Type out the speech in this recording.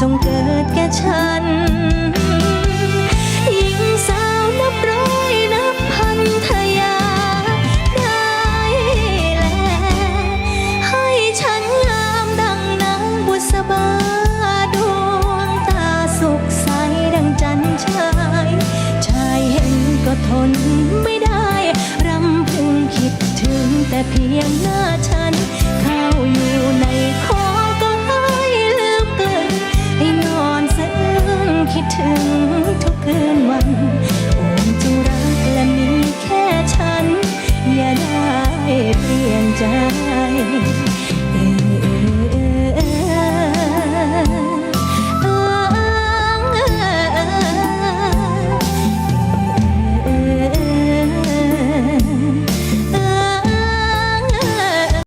จงเกิดแก่ฉันหญิงสาวนับร้อยนับพันทยา ได้แล ให้ฉันงามดังนางบุษบาดวงตาสุขใสดังจันทราย ชายเห็นก็ทนไม่ได้ รำพึงคิดถึงแต่เพียงหน้าฉัน ใจ